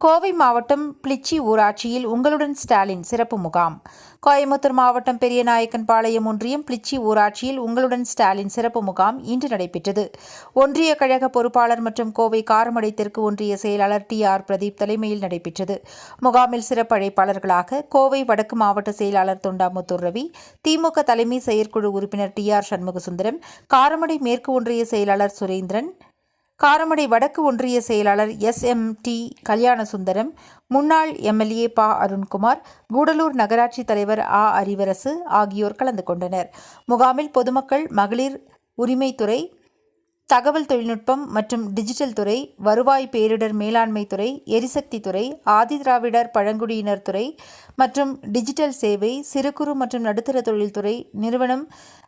கோவை மாவட்டம் பிளிச்சி ஊராட்சியில் உங்களுடன் ஸ்டாலின் சிறப்பு முகாம். கோயம்புத்தூர் மாவட்டம் பெரியநாயக்கன்பாளையம் ஒன்றியம் பிளிச்சி ஊராட்சியில் உங்களுடன் ஸ்டாலின் சிறப்பு முகாம் இன்று நடைபெற்றது. ஒன்றிய கழக பொறுப்பாளர் மற்றும் கோவை காரமடை தெற்கு ஒன்றிய செயலாளர் டி ஆர் பிரதீப் தலைமையில் நடைபெற்றது. முகாமில் சிறப்பு அழைப்பாளர்களாக கோவை வடக்கு மாவட்ட செயலாளர் தொண்டாமுத்தூர் ரவி திமுக தலைமை செயற்குழு உறுப்பினர் டி ஆர் சண்முகசுந்தரம் காரமடை மேற்கு ஒன்றிய செயலாளர் சுரேந்திரன் காரமடை வடக்கு ஒன்றிய செயலாளர் எஸ். எம். டி. கல்யாணசுந்தரம் முன்னாள் எம்எல்ஏ ப. அருண்குமார் கூடலூர் நகராட்சி தலைவர் ஆ. அறிவரசு ஆகியோர் கலந்து கொண்டனர். முகாமில் பொதுமக்கள் மகளிர் உரிமைத்துறை தகவல் தொழில்நுட்பம் மற்றும் டிஜிட்டல் துறை வருவாய் பேரிடர் மேலாண்மை துறை எரிசக்தி துறை ஆதிதிராவிடர் பழங்குடியினர் துறை மற்றும் டிஜிட்டல் சேவை சிறு குறு மற்றும் நடுத்தர தொழில்துறை நிறுவனம்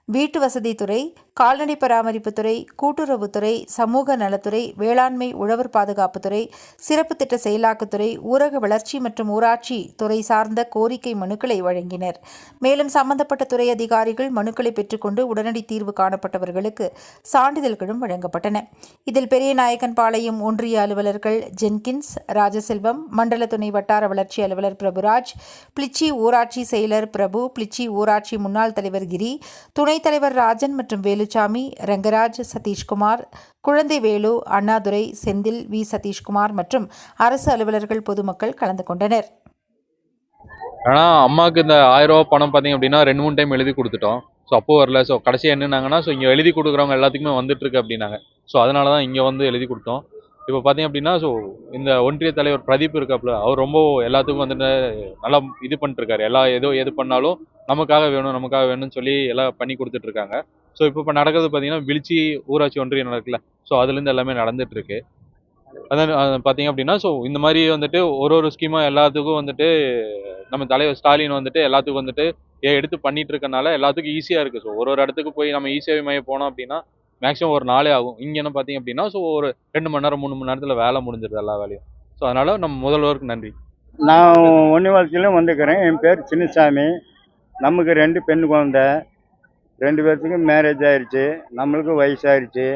வீட்டு வசதித்துறை கால்நடை பராமரிப்புத்துறை கூட்டுறவுத்துறை சமூக நலத்துறை வேளாண்மை உழவர் பாதுகாப்புத்துறை சிறப்பு திட்ட செயலாக்கத்துறை ஊரக வளர்ச்சி மற்றும் ஊராட்சி துறை சார்ந்த கோரிக்கை மனுக்களை வழங்கினர். மேலும் சம்பந்தப்பட்ட துறை அதிகாரிகள் மனுக்களை பெற்றுக்கொண்டு உடனடி தீர்வு காணப்பட்டவர்களுக்கு சான்றிதழ்களும் வழங்கப்பட்டன. இதில் பெரியநாயக்கன்பாளையம் ஒன்றிய அலுவலர்கள் ஜென்கின்ஸ் ராஜசெல்வம் மண்டல துணை வட்டார வளர்ச்சி அலுவலர் பிரபுராஜ் பிளிச்சி ஊராட்சி செயலர் பிரபு பிளிச்சி ஊராட்சி முன்னாள் தலைவர் கிரி துணை துணைத் தலைவர் ராஜன் மற்றும் வேலுச்சாமி ரங்கராஜ் சதீஷ்குமார் குழந்தை வேலு அண்ணாதுரை செந்தில் வி. சதீஷ்குமார் மற்றும் அரசு அலுவலர்கள் பொதுமக்கள் கலந்து கொண்டனர். ஆனால் அம்மாவுக்கு இந்த ஆயிரம் ரூபா பணம் பார்த்தீங்க அப்படின்னா ரெண்டு மூணு டைம் எழுதி கொடுத்துட்டோம். ஸோ அப்போ வரல. ஸோ கடைசியாக என்னன்னாங்கன்னா ஸோ இங்கே எழுதி கொடுக்குறவங்க எல்லாத்துக்குமே வந்துட்டு இருக்கு அப்படின்னாங்க. ஸோ அதனால தான் இங்கே வந்து எழுதி கொடுத்தோம். இப்போ பார்த்தீங்க அப்படின்னா ஸோ இந்த ஒன்றிய தலைவர் பிரதீப் இருக்காப்புல அவர் ரொம்ப எல்லாத்துக்கும் வந்துட்டு நல்லா இது பண்ணிட்டு இருக்காரு எல்லா எதோ எது பண்ணாலும் நமக்காக வேணும் நமக்காக வேணும்னு சொல்லி எல்லாம் பண்ணி கொடுத்துட்டு இருக்காங்க ஸோ இப்போ இப்போ நடக்கிறது பார்த்தீங்கன்னா விழிச்சி ஊராட்சி ஒன்றியம் நடக்கல ஸோ அதுலேருந்து எல்லாமே நடந்துட்டு இருக்கு அதான் பார்த்தீங்க அப்படின்னா ஸோ இந்த மாதிரி வந்துட்டு ஒரு ஒரு ஸ்கீமாக எல்லாத்துக்கும் வந்துட்டு நம்ம தலைவர் ஸ்டாலின் வந்துட்டு எல்லாத்துக்கும் வந்துட்டு ஏ- எடுத்து பண்ணிட்டு இருக்கனால எல்லாத்துக்கும் ஈஸியாக இருக்குது ஸோ ஒரு ஒரு இடத்துக்கு போய் நம்ம இசேவை மையம் போனோம் அப்படின்னா மேக்ஸிமம் ஒரு நாளே ஆகும். இங்கே என்ன பார்த்தீங்க அப்படின்னா ஸோ ஒரு ரெண்டு மணி நேரம் மூணு மணி நேரத்தில் வேலை முடிஞ்சிருது எல்லா வேலையும். ஸோ அதனால் நம்ம முதல்வருக்கு நன்றி. நான் ஒன்னிவாளத்திலும் வந்துக்கிறேன் என் பேர் சின்னசாமி. நமக்கு ரெண்டு பெண் குழந்தை. ரெண்டு பேர்த்துக்கும் மேரேஜ் ஆயிடுச்சு நம்மளுக்கும் வயசாயிருச்சு.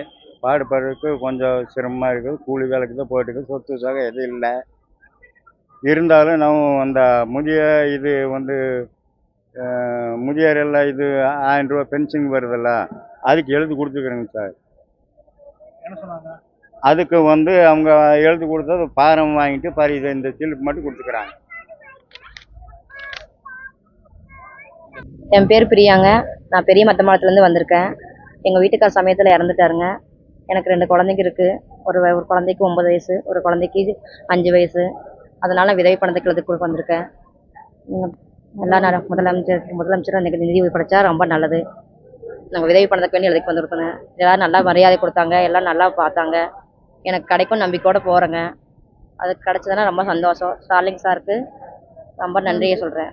பாடுபடுறதுக்கு கொஞ்சம் சிரமமாக இருக்குது. கூலி வேலைக்கு தான் போயிட்டு சொத்து சாக எதுவும் இல்லை. இருந்தாலும் நான் அந்த முதிய இது வந்து முதியோர் எல்லாம் இது ஆயிரம் ரூபா பென்ஷன் வருதுல்ல. அதுக்கு எழுதி கொடுத்துக்கிறேங்க சார். என்ன சொன்னாங்க? அதுக்கு வந்து அவங்க எழுதி கொடுத்தது பாரம் வாங்கிட்டு பாரு இதை இந்த சிலிப் மட்டும் கொடுத்துக்கிறாங்க என் பேர் பிரியாங்க. நான் பெரிய மத்தமாளத்துலேருந்து வந்திருக்கேன். எங்கள் வீட்டுக்கார் சமயத்தில் இறந்துட்டாருங்க. எனக்கு ரெண்டு குழந்தைங்க இருக்குது ஒரு ஒரு குழந்தைக்கு ஒம்பது வயசு ஒரு குழந்தைக்கு அஞ்சு வயசு. அதனால் விதவை பணத்துக்கு எழுதி கொடுக்க வந்திருக்கேன். எல்லா நேரம் முதலமைச்சர் முதலமைச்சர் எனக்கு நிதி படைச்சா ரொம்ப நல்லது. நாங்கள் உதவி பண்ணதுக்கு வேண்டி எழுதி வந்துருக்கோங்க. எல்லோரும் நல்லா மரியாதை கொடுத்தாங்க. எல்லாம் நல்லா பார்த்தாங்க. எனக்கு கிடைக்கும் நம்பிக்கையோடு போகிறேங்க அது கிடைச்சதுன்னா ரொம்ப சந்தோஷம். ஸ்டாலின் சாருக்கு ரொம்ப நன்றியை சொல்கிறேன்